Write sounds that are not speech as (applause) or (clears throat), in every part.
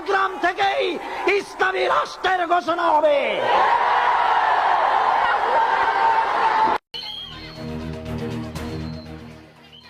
চট্টগ্রাম থেকেই ইসলামী রাষ্ট্রের ঘোষণা হবে।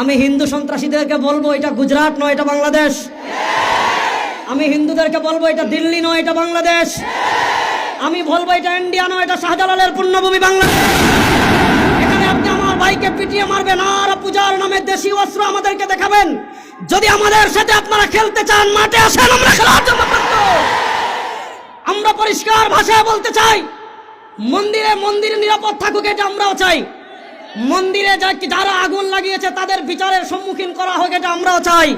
আমি হিন্দু সন্ত্রাসীদেরকে বলব, এটা গুজরাট নয়, এটা বাংলাদেশ। আমি হিন্দুদেরকে বলব, এটা দিল্লি নয়, এটা বাংলাদেশ। আমি বলব, এটা ইন্ডিয়া নয়, এটা শাহজালালের পূর্ণভূমি বাংলাদেশ। এখানে আপনি আমার ভাইকে পিটিয়ে মারবেন আর পূজার নামে দেশি অস্ত্র আমাদেরকে দেখাবেন। যদি আমাদের সাথে আপনারা খেলতে চান, মাঠে আসেন, আমরা খেলার জন্য আমরা পরিষ্কার ভাষায় বলতে চাই, মন্দিরে মন্দির নিরাপদ থাকুক, এটা আমরাও চাই। মন্দিরে যারা আগুন লাগিয়েছে, তাদের বিচারের সম্মুখীন করা হোক, এটা আমরাও চাই।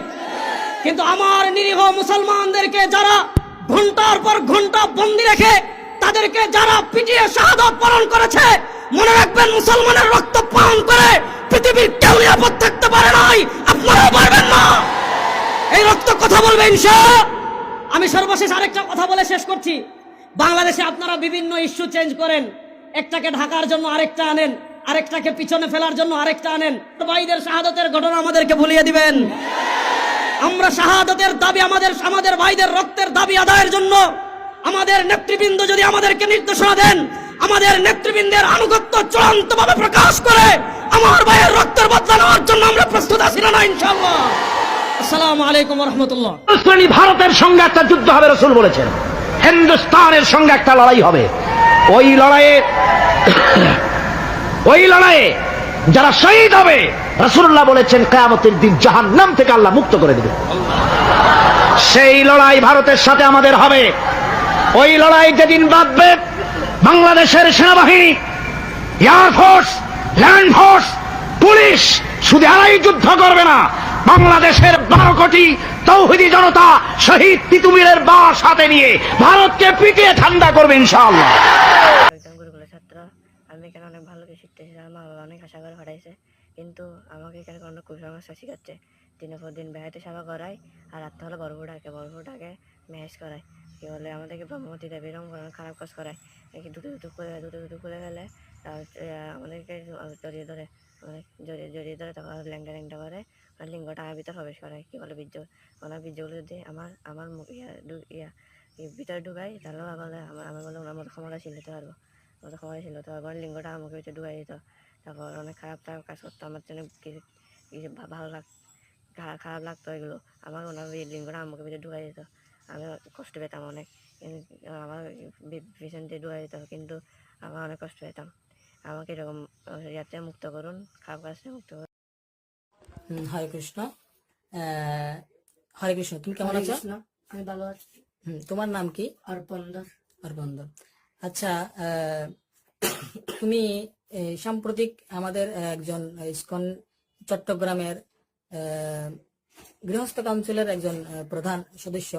কিন্তু আমার নিরীহ মুসলমানদেরকে যারা ঘণ্টার পর ঘণ্টা বন্দি রেখে, তাদেরকে যারা পিটিয়ে শাহাদত পালন করেছে, মনে রাখবেন মুসলমানের রক্ত পান করে পৃথিবীর কেউ নিরাপদ থাকতে পারে নাই। আপনারাও পারবেন না। এই রক্ত কথা বলবে ইনশা। আমি সর্বশেষ আরেকটা কথা বলে শেষ করছি। বাংলাদেশে আপনারা বিভিন্ন ইস্যু চেঞ্জ করেন। একটাকে ঢাকার জন্য আরেকটা আনেন। আরেকটাকে পিছনে ফেলার জন্য আরেকটা আনেন। ভাইদের শাহাদতের ঘটনা আমাদেরকে ভুলিয়ে দিবেন। আমরা শাহাদতের দাবি আমাদের আমাদের ভাইদের রক্তের দাবি আদায়ের জন্য আমাদের নেতৃবৃন্দ যদি আমাদেরকে নির্দেশনা দেন, আমাদের নেতৃবৃন্দের আনুগত্য চূড়ান্ত ভাবে প্রকাশ করে আমার ভাইয়ের রক্তের বদলা নেওয়ার জন্য আমরা প্রস্তুত আছি না ইনশাআল্লাহ। আসসালামু আলাইকুম রহমতুল্লাহ ভারতের সঙ্গে একটা যুদ্ধ হবে, রসুল বলেছেন। হিন্দুস্তানের সঙ্গে একটা লড়াই হবে। ওই লড়াইয়ে ওই লড়াইয়ে যারা শহীদ হবে রসুল্লাহ বলেছেন, কেয়ামতের দিন জাহান নাম থেকে আল্লাহ মুক্ত করে দেবে। সেই লড়াই ভারতের সাথে আমাদের হবে। ওই লড়াই যেদিন বাঁধবে, বাংলাদেশের সেনাবাহিনী এয়ারফোর্স ল্যান্ড ফোর্স পুলিশ শুধু এরাই যুদ্ধ করবে না। বাংলাদেশের বারো কোটি তৌহিদি জনতা শহীদ তিতুমিরের বাস হাতে নিয়ে ভারতকে পিটিয়ে ঠান্ডা করবে ইনশাআল্লাহ একজন গুরুকুলের ছাত্র আমি এখানে অনেক ভালো কিছু শিখতেছি আমার করে পাঠাইছে কিন্তু আমাকে এখানে কোনো কুসংস্কার শিখাচ্ছে। দিনের পর দিন বেহাইতে সেবা করায় আর রাত্রে হলে বড় ডাকে বড় ডাকে মেহেজ করায়। কি বলে আমাদেরকে ব্রহ্মতি দেবে এরকম খারাপ কাজ করায়। নাকি দুটো দুটো করে দুটো দুটো করে ফেলে আমাদেরকে জড়িয়ে ধরে মানে জড়িয়ে জড়িয়ে ধরে তখন ল্যাংটা ল্যাংটা করে। আর লিঙ্গটা আমার ভিতরে প্রবেশ করায়, কি বলে বীর্য? ওনার বীর্যগুলো যদি আমার আমার মুখ ইয়া ইয়া ভিতরে ঢুকাই, তাহলে বলে, আমার আমার বলে ওনার মতো ক্ষমতা ছিল পারব। মতো ক্ষমতা ছিল তো আমার লিঙ্গটা আমাকে ভিতরে ঢুকাই দিত। তারপর অনেক খারাপ খারাপ কাজ করতো। আমার জন্য কিছু কিছু ভালো লাগ খা- খারাপ লাগতো এগুলো। আমার ওনার এই লিঙ্গটা আমাকে ভিতরে ঢুকাই দিত। আমি কষ্ট পেতাম অনেক। আমার পিছন দিয়ে ঢুকাই দিত কিন্তু আমার অনেক কষ্ট পেতাম। আমাকে এরকম ইয়াতে মুক্ত করুন খারাপ কাজ থেকে মুক্ত করুন। হরে কৃষ্ণ। হরে কৃষ্ণ তুমি কেমন আছো? আমি ভালো আছি। হুম, তোমার নাম কি? আর বন্ধর অরবন্দ আচ্ছা (coughs) তুমি সাম্প্রতিক আমাদের একজন ইস্কন চট্টগ্রামের গৃহস্থ কাউন্সিলের একজন প্রধান সদস্য।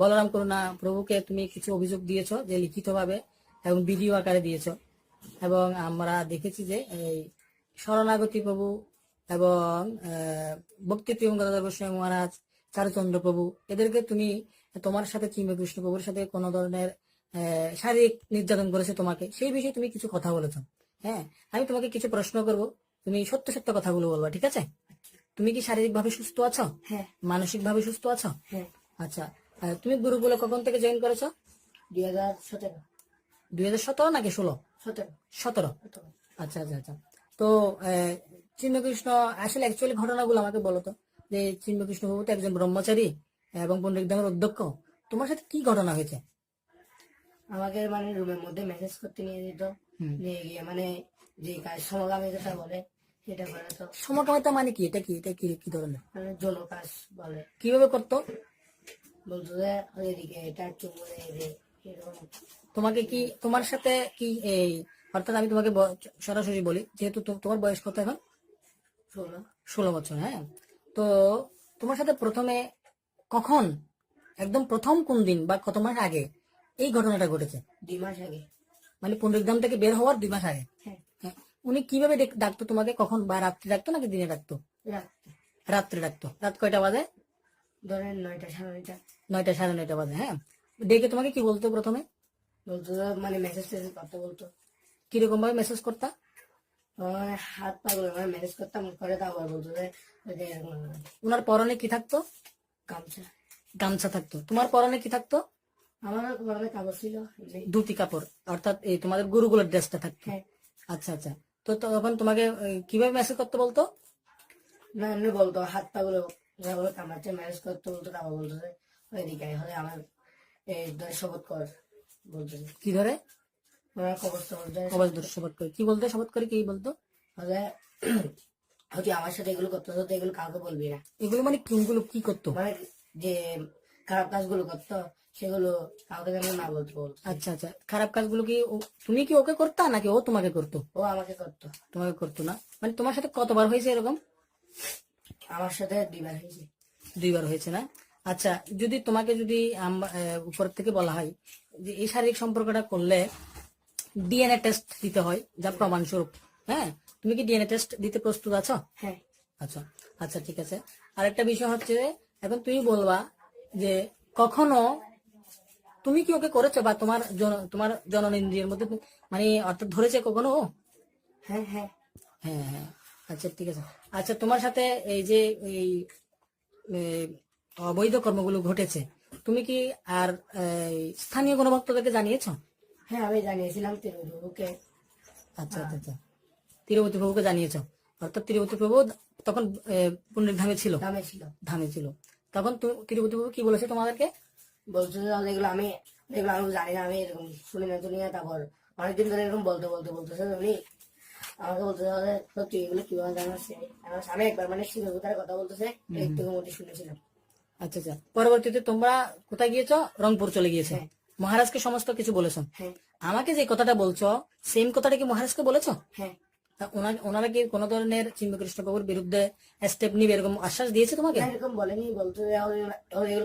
বলরাম করুণা প্রভুকে তুমি কিছু অভিযোগ দিয়েছ যে লিখিতভাবে এবং ভিডিও আকারে দিয়েছ। এবং আমরা দেখেছি যে এই শরণাগতি প্রভু এবং আহ, ভক্তি প্রিয়ম গদাধর গোস্বামী মহারাজ চারুচন্দ্র প্রভু এদেরকে তুমি তোমার সাথে কিংবা কৃষ্ণ প্রভুর সাথে কোনো ধরনের শারীরিক নির্যাতন করেছে তোমাকে সেই বিষয়ে তুমি কিছু কথা বলেছ। হ্যাঁ আমি তোমাকে কিছু প্রশ্ন করব। তুমি সত্য সত্য কথাগুলো বলবা ঠিক আছে? তুমি কি শারীরিক ভাবে সুস্থ আছো? হ্যাঁ। মানসিক ভাবে সুস্থ আছো? হ্যাঁ। আচ্ছা তুমি গুরুকুলে কখন থেকে জয়েন করেছ? দুই হাজার সতেরো। দুই হাজার সতেরো নাকি ষোলো? সতেরো। সতেরো। আচ্ছা আচ্ছা আচ্ছা। তো আহ, চিন্মকৃষ্ণ আসলে অ্যাকচুয়ালি ঘটনাগুলো আমাকে বলো তো। যে চিন্মকৃষ্ণ বাবু তো একজন ব্রহ্মচারী এবং পণ্ডিত ধামের অধ্যক্ষ। তোমার সাথে কি ঘটনা হয়েছে? আমাকে মানে রুমের মধ্যে মেসেজ করতে নিয়ে দিত নিয়ে গিয়ে মানে যে কাজ সমগামী যেটা বলে সেটা করে তো। সমকামিতা মানে কি? এটা কি? এটা কি কি ধরনের? মানে যৌন কাজ বলে। কীভাবে করতো? বলতো যে এদিকে এটা চুমুনে এদিকে তোমাকে কি তোমার সাথে কি এই অর্থাৎ আমি তোমাকে সরাসরি বলি যেহেতু তোমার বয়স কত এখন? ষোলো। ষোলো বছর হ্যাঁ? তো তোমার সাথে প্রথমে কখন একদম প্রথম কোন দিন বা কত মাস আগে এই ঘটনাটা ঘটেছে? দুই মাস আগে। মানে পুনরুদ্ধাম থেকে বের হওয়ার দুই মাস আগে। হ্যাঁ। হ্যাঁ। উনি কীভাবে ডেক- ডাকতো তোমাকে? কখন? বা রাত্রে ডাকতো নাকি দিনে ডাকতো? রাত্রে। ডাকতো। রাত কয়টা বাজে? ধরেন নয়টা সাড়ে নয়টা। নয়টা সাড়ে নয়টা বাজে হ্যাঁ। ডেকে তোমাকে কি বলতো প্রথমে? বলতো মানে মেসেজ টেসেজ করতে বলতো। কীরকম ভাবে মেসেজ করতা হাত পা গুলো মানে ম্যানেজ করতাম করে তারপর বলতো যে। ওনার পরনে কি থাকতো? গামছা। গামছা থাকতো। তোমার পরনে কি থাকতো? আমার কাগজ ছিল ধুতি কাপড় অর্থাৎ এই তোমাদের গুরুগুলোর ড্রেসটা থাকতো। হ্যাঁ। আচ্ছা আচ্ছা। তো তখন তোমাকে কীভাবে মেসেজ করতে বলতো? না এমনি বলতো হাত পা গুলো কামাচ্ছে ম্যানেজ করতে বলতো বলতো ওইদিকে হলে আমার এই ধরে শপথ কর বলতো কি ধরে? শপথ করে। কি বলতো শপথ করে কি বলতো? হলে হয়তো আমার সাথে এগুলো করতে হতো এগুলো কাউকে বলবি না। এগুলো মানে কোনগুলো কি করতো? মানে যে খারাপ কাজগুলো করতো সেগুলো কাউকে যেন না বলতে বলতো। আচ্ছা আচ্ছা। খারাপ কাজগুলো কি তুমি কি ওকে করতা নাকি ও তোমাকে করতো? ও আমাকে করতো। তোমাকে করতো না? মানে তোমার সাথে কতবার হয়েছে এরকম? আমার সাথে দুইবার হয়েছে। দুইবার হয়েছে না? আচ্ছা যদি তোমাকে যদি উপর থেকে বলা হয় যে এই শারীরিক সম্পর্কটা করলে ডিএনএ টেস্ট দিতে হয় যা প্রমাণস্বরূপ হ্যাঁ? তুমি কি ডিএনএ টেস্ট দিতে প্রস্তুত আছো? হ্যাঁ। আচ্ছা আচ্ছা ঠিক আছে। আরেকটা বিষয় হচ্ছে এখন তুমি বলবা যে কখনো তুমি কি ওকে করেছ বা তোমার তোমার জননেন্দ্রিয়ের মধ্যে মানে অর্থাৎ ধরেছে কখনো ও? হ্যাঁ হ্যাঁ। হ্যাঁ হ্যাঁ। আচ্ছা ঠিক আছে। আচ্ছা তোমার সাথে এই যে এই অবৈধ কর্মগুলো ঘটেছে তুমি কি আর এই, স্থানীয় কোনো ভক্তদেরকে জানিয়েছো? হ্যাঁ আমি জানিয়েছিলাম তিরুবুকে আচ্ছা আচ্ছা আচ্ছা। তিরুপতি প্রভুকে জানিয়েছো। অর্থাৎ তিরুপতি প্রভু তখন পুণ্যের ধামে ছিল? দামে ছিল। ধামে ছিল। তখন তিরুপতি প্রভু কি বলেছে তোমাদেরকে? বলছো যে এগুলো আমি এগুলো আমি জানি না আমি এরকম শুনি না শুনি না তারপর অনেকদিন ধরে এরকম বলতে বলতে বলতেছে উনি আমাকে বলতে হবে সত্যি এগুলো কীভাবে জানাচ্ছে আমি একবার মানে শিরোধারে কথা বলতেছে একটু মধ্যে শুনেছিলাম। আচ্ছা আচ্ছা। পরবর্তীতে তোমরা কোথায় গিয়েছো? রংপুর চলে গিয়েছো। হ্যাঁ। মহারাজকে সমস্ত কিছু বলেছ। হ্যাঁ। আমাকে যে কথাটা বলছো সেম কথাটা কি মহারাজকে বলেছ? হ্যাঁ। ওনারা কি কোনো ধরনের চিন্মকৃষ্ণ বাবুর বিরুদ্ধে স্টেপ নিবে এরকম আশ্বাস দিয়েছে তোমাকে? এরকম বলেনি বলতো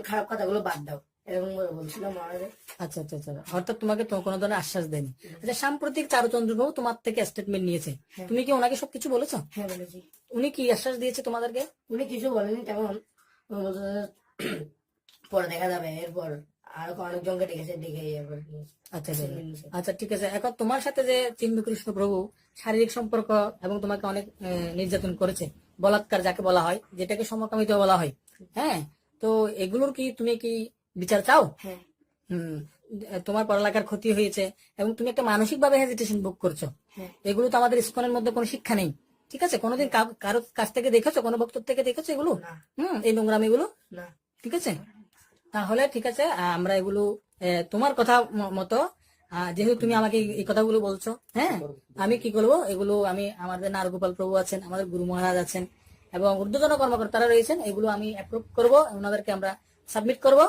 খারাপ কথাগুলো বাদ দাও। এরকম বলছিল মহারাজে আচ্ছা আচ্ছা আচ্ছা। অর্থাৎ তোমাকে তো কোনো ধরনের আশ্বাস দেয়নি। আচ্ছা সাম্প্রতিক চারুচন্দ্র বাবু তোমার থেকে স্টেটমেন্ট নিয়েছে। তুমি কি ওনাকে সবকিছু বলেছ? হ্যাঁ বলেছি। উনি কি আশ্বাস দিয়েছে তোমাদেরকে? উনি কিছু বলেনি তেমন পরে দেখা যাবে এরপর আরও অনেকজনকে ডেকেছে ডেকে আচ্ছা আচ্ছা, আচ্ছা ঠিক আছে। এখন তোমার সাথে যে চিন্মকৃষ্ণ প্রভু শারীরিক সম্পর্ক এবং তোমাকে অনেক নির্যাতন করেছে বলাৎকার যাকে বলা হয় যেটাকে সমকামিত বলা হয় হ্যাঁ? তো এগুলোর কি তুমি কি বিচার চাও? হ্যাঁ। হুম তোমার পড়ালেখার ক্ষতি হয়েছে এবং তুমি একটা মানসিক ভাবে হেজিটেশন বুক করছ। হ্যাঁ। এগুলো তো আমাদের ইস্কনের মধ্যে কোনো শিক্ষা নেই। ঠিক আছে? কোনোদিন কারও কাছ থেকে দেখেছ? কোনো বক্তব্য থেকে দেখেছ এগুলো? হুম এই নোংরামি এগুলো ঠিক আছে? তাহলে ঠিক আছে আমরা এগুলো তোমার কথা মতো যেহেতু তুমি আমাকে এই- এই কথাগুলো বলছো হ্যাঁ? আমি কি করব? এগুলো আমি আমাদের নারগোপাল প্রভু আছেন আমাদের গুরু মহারাজ আছেন এবং ঊর্ধ্বতন কর্মকর্তারা রয়েছেন। এগুলো আমি অ্যাপ্রুভ করব ওনাদেরকে আমরা সাবমিট করব।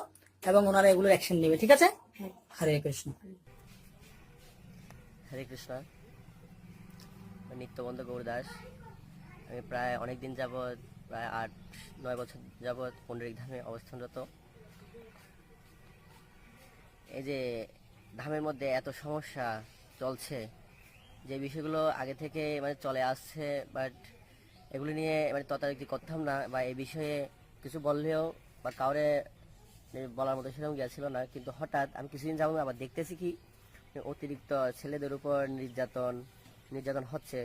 এবং ওনারা এগুলোর অ্যাকশন নেবে ঠিক আছে? হ্যাঁ। হরে কৃষ্ণ। হরে কৃষ্ণ। নিত্যবন্ধ গৌরদাস। আমি প্রায় অনেক দিন যাবৎ প্রায় আট নয় বছর যাবৎ পণ্ডরিক ধামে অবস্থানরত। এই যে ধামের মধ্যে এত সমস্যা চলছে যে বিষয়গুলো আগে থেকে মানে চলে আসছে বাট এগুলো নিয়ে মানে তদারকি করতাম না বা এই বিষয়ে কিছু বললেও বা কাউরে বলার মতো সেরকম গিয়েছিল না, কিন্তু হঠাৎ আমি কিছুদিন যাব আবার দেখতেছি কি অতিরিক্ত ছেলেদের উপর নির্যাতন নির্যাতন হচ্ছে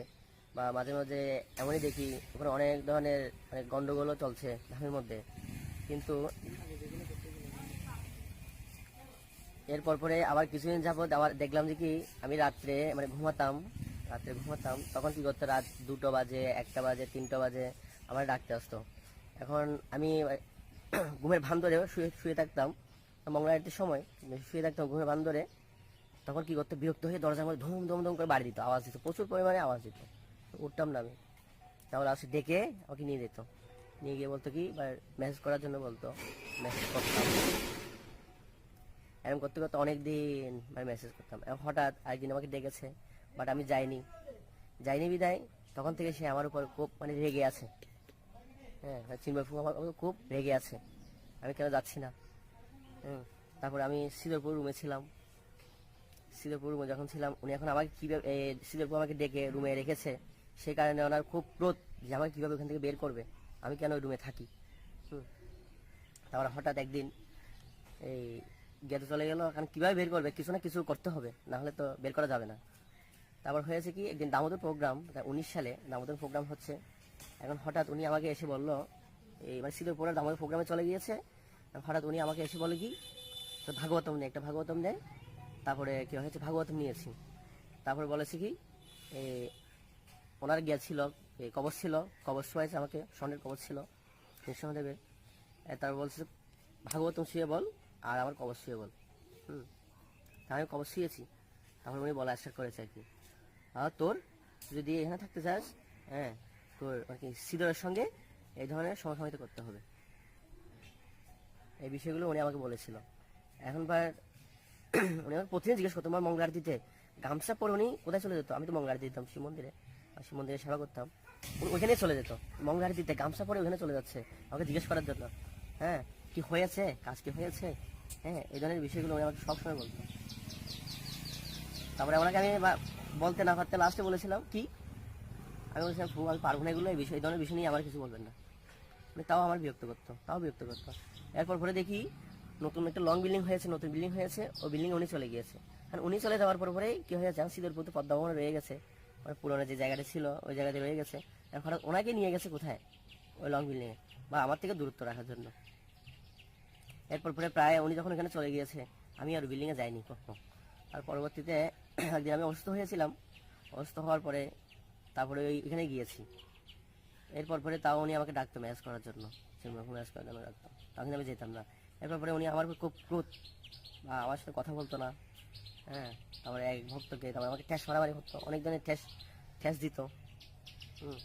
বা মাঝে মাঝে এমনই দেখি ওখানে অনেক ধরনের মানে গন্ডগোলও চলছে ধামের মধ্যে। কিন্তু এরপর পরে আবার কিছুদিন যাবৎ আবার দেখলাম যে কি, আমি রাত্রে মানে ঘুমাতাম, রাত্রে ঘুমাতাম, তখন কি করতো, রাত দুটো বাজে, একটা বাজে, তিনটা বাজে, আমার ডাকতে আসতো। এখন আমি (clears throat) ঘুমের ভান ধরে শুয়ে শুয়ে থাকতাম। মঙ্গলারটির সময় শুয়ে থাকতাম ঘুমের ভান ধরে তখন কি করতো, বিরক্ত হয়ে দরজার মধ্যে ধুম ধুম ধুম করে বাড়ি দিত। আওয়াজ দিত, প্রচুর পরিমাণে আওয়াজ দিত। উঠতাম না আমি। তারপর আসে ডেকে আমাকে নিয়ে যেত। নিয়ে গিয়ে বলতো কি মেসেজ করার জন্য বলতো মেসেজ করতাম। এরকম করতে করতে অনেক দিন মানে মেসেজ করতাম হঠাৎ একদিন আমাকে ডেকেছে বাট আমি যাইনি। যাইনি বিদায়। তখন থেকে সে আমার উপর খুব মানে রেগে আছে। হ্যাঁ চিন্ময় ফুল আমার উপর খুব রেগে আছে। আমি কেন যাচ্ছি না? হুম, তারপরে আমি সিদরপুর রুমে ছিলাম। সিলেপুর রুমে যখন ছিলাম, উনি এখন আমাকে কীভাবে সিলেপুর আমাকে ডেকে রুমে রেখেছে সেই কারণে ওনার খুব ক্রোধ যে আমাকে কীভাবে ওখান থেকে বের করবে। আমি কেন ওই রুমে থাকি? হুম। তারপর হঠাৎ একদিন এই গেটে চলে গেল কারণ কীভাবে বের করবে? কিছু না কিছু করতে হবে, না হলে তো বের করা যাবে না। তারপর হয়েছে কি, একদিন দামোদর প্রোগ্রাম উনিশ সালে দামোদর প্রোগ্রাম হচ্ছে। এখন হঠাৎ উনি আমাকে এসে বলল, এই মানে সিলেপুরের দামোদর প্রোগ্রামে চলে গিয়েছে। হঠাৎ উনি আমাকে এসে বলে কি, তো ভাগবতম নেই একটা ভাগবতম নেয় তারপরে কি হয়েছে ভাগবতম নিয়েছি। তারপরে বলেছে কি ওনার গিয়েছিল এই কবচ ছিল কবর হয়েছে আমাকে, স্বর্ণের কবর ছিল নৃসিংহদেবের তারপর বলছে, ভাগবতম শুয়ে বল, আর আমার কবর শুয়ে বল। হুম আমি কবর শুয়েছি। তারপর উনি বলা স্টার্ট করেছে আর কি, আর তোর, যদি এখানে থাকতে চাস হ্যাঁ আর কি সিদরের সঙ্গে এই ধরনের সমসাময়িত করতে হবে। এই বিষয়গুলো উনি আমাকে বলেছিল। এখন বার উনি আমাকে প্রতিদিন জিজ্ঞেস করতো আমার মঙ্গলার দিতে গামছা পরে উনি কোথায় চলে যেত? আমি তো মঙ্গলার দিতাম শিব মন্দিরে শিব মন্দিরে সেবা করতাম। ওইখানে চলে যেত। মঙ্গলার দিতে গামছা পরে ওখানে চলে যাচ্ছে, আমাকে জিজ্ঞেস করার জন্য। হ্যাঁ কি হয়েছে? কাজ কি হয়েছে? হ্যাঁ এই ধরনের বিষয়গুলো উনি আমাকে সবসময় বলতো। তারপরে ওনাকে আমি বলতে না পারতে লাস্টে বলেছিলাম, কি? আমি বলছিলাম "প্রভু, আমি পারব না এগুলো এই বিষয় এই ধরনের বিষয় নিয়ে আমার কিছু বলবেন না। মানে তাও আমার বিরক্ত করতো তাও বিরক্ত করতো। এরপর পরে দেখি নতুন একটা লং বিল্ডিং হয়েছে নতুন বিল্ডিং হয়েছে ওই বিল্ডিং উনি চলে গিয়েছে। কারণ উনি চলে যাওয়ার পর পরে কি হয়েছে সিদ্ধরপুর তো পদ্মা ভবন রয়ে গেছে মানে পুরোনো যে জায়গাটা ছিল ওই জায়গাতে রয়ে গেছে। এখন ওনাকে নিয়ে গেছে কোথায়? ওই লং বিল্ডিংয়ে বা আমার থেকে দূরত্ব রাখার জন্য। এরপর পরে প্রায় উনি যখন এখানে চলে গিয়েছে আমি আর বিল্ডিংয়ে যাইনি কখনো। আর পরবর্তীতে একদিন আমি অসুস্থ হয়েছিলাম। অসুস্থ হওয়ার পরে তারপরে ওই এখানে গিয়েছি। এরপর পরে তাও উনি আমাকে ডাকতো ম্যাচ করার জন্য। ম্যাচ করার জন্য ডাকতো। তখন আমি যেতাম না। এরপর পরে উনি আমার খুব ক্রোধ। বা আমার সাথে কথা বলতো না। হ্যাঁ তারপরে এক ভক্তকে তারপরে আমাকে ঠ্যাস মারামারি করতো। অনেক জনের ঠ্যাস ঠ্যাস দিত। হুম।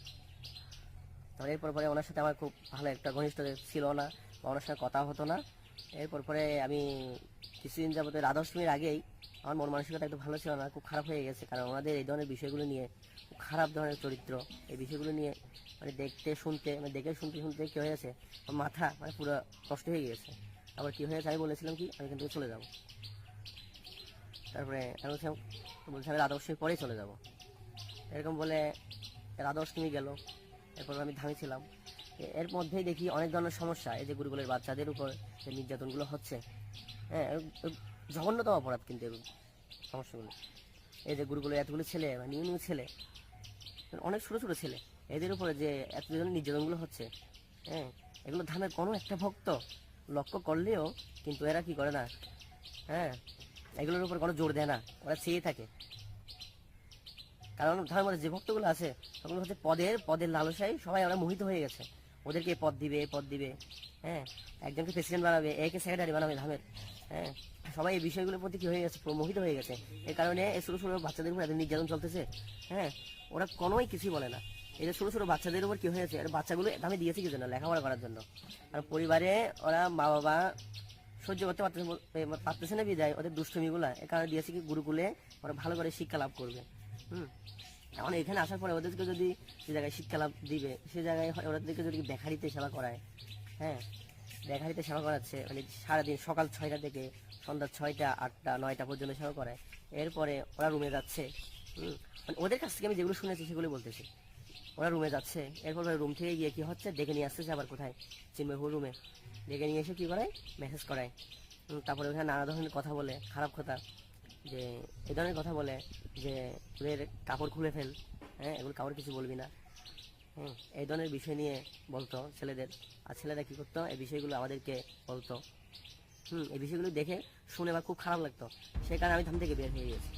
তারপরে এরপর পরে ওনার সাথে আমার খুব ভালো একটা ঘনিষ্ঠ ছিল না। বা ওনার সাথে কথা হতো না। এরপর পরে আমি কিছুদিন যাবত রাধাষ্টমীর আগেই আমার মন মানসিকতা একটু ভালো ছিল না, খুব খারাপ হয়ে গেছে। কারণ ওনাদের এই ধরনের বিষয়গুলো নিয়ে খুব খারাপ ধরনের চরিত্র, এই বিষয়গুলো নিয়ে মানে দেখতে, শুনতে মানে দেখে শুনতে শুনতে কি হয়েছে মাথা মানে পুরো কষ্ট হয়ে গিয়েছে। আবার কি হয়েছে আমি বলেছিলাম কি, আমি থেকে চলে যাব। তারপরে আমি বলছিলাম বলছি আমি রাধাষ্টমীর পরেই চলে যাব। এরকম বলে রাধাষ্টমী গেল। এরপর আমি ধামিছিলাম এ- এর মধ্যেই দেখি অনেক ধরনের সমস্যা, এই যে গুরুকুলের বাচ্চাদের উপর যে নির্যাতনগুলো হচ্ছে। হ্যাঁ জঘন্যতম অপরাধ কিন্তু সমস্যাগুলো। এই যে গুরুকুলের এতগুলো ছেলে, বা নিউ নিউ ছেলে, অনেক ছোটো ছোটো ছেলে, এদের উপরে যে এত ধরনের নির্যাতনগুলো হচ্ছে হ্যাঁ এগুলো ধামের কোনো একটা ভক্ত লক্ষ্য করলেও কিন্তু এরা কি করে না হ্যাঁ এগুলোর উপর কোনো জোর দেয় না, ওরা চেয়ে থাকে। কারণ ধর্মের মধ্যে যে ভক্তগুলো আছে সেগুলো হচ্ছে পদের পদের লালসায় সবাই ওরা মোহিত হয়ে গেছে। ওদেরকে এ পদ দিবে এ পদ দিবে হ্যাঁ? একজনকে প্রেসিডেন্ট বানাবে একে সেক্রেটারি বানাবে ধামের হ্যাঁ? সবাই এই বিষয়গুলোর প্রতি কী হয়ে গেছে? প্রমোহিত হয়ে গেছে। এই কারণে এই ছোটো ছোটো বাচ্চাদের উপর এত নির্যাতন চলতেছে হ্যাঁ? ওরা কোনোই কিছুই বলে না। এই যে ছোটো ছোটো বাচ্চাদের উপর কি হয়েছে? আর বাচ্চাগুলো দামে দিয়েছে কি জন্য? লেখাপড়া করার জন্য। আর পরিবারে ওরা মা বাবা সহ্য করতে পারতেছে এ, পারতেছে না বিদায়। ওদের দুষ্টমিগুলা। এ কারণে দিয়েছে কি গুরুকুলে ওরা ভালো করে শিক্ষা লাভ করবে। হুম? এখন এখানে আসার পরে ওদেরকে যদি সে জায়গায় শিক্ষা দিবে, সে জায়গায় ওদেরকে যদি বেকারিতে সেবা করায় হ্যাঁ বেকারিতে সেবা করাচ্ছে মানে সারাদিন সকাল ছয়টা থেকে সন্ধ্যা ছয়টা, আটটা, নয়টা পর্যন্ত সেবা করায়, এরপরে ওরা রুমে যাচ্ছে মানে ওদের কাছ থেকে আমি যেগুলো শুনেছি সেগুলো বলতেছি। ওরা রুমে যাচ্ছে, এরপর রুম থেকে গিয়ে কি হচ্ছে, ডেকে নিয়ে আসতেছে আবার কোথায়? চিন্ময়পুর রুমে। ডেকে নিয়ে এসে কি করায়? মেসেজ করায়। তারপরে ওখানে নানা ধরনের কথা বলে, খারাপ কথা। যে এই ধরনের কথা বলে যে তোদের কাপড় খুলে ফেল হ্যাঁ এগুলো কাপড় কিছু বলবি না। হুম এই ধরনের বিষয় নিয়ে বলতো ছেলেদের। আর ছেলেরা কী করতো? এই বিষয়গুলো আমাদেরকে বলতো। হুম, এই বিষয়গুলো দেখে শুনে বা খুব খারাপ লাগতো। সেই কারণে আমি ধান থেকে বের হয়ে গেছি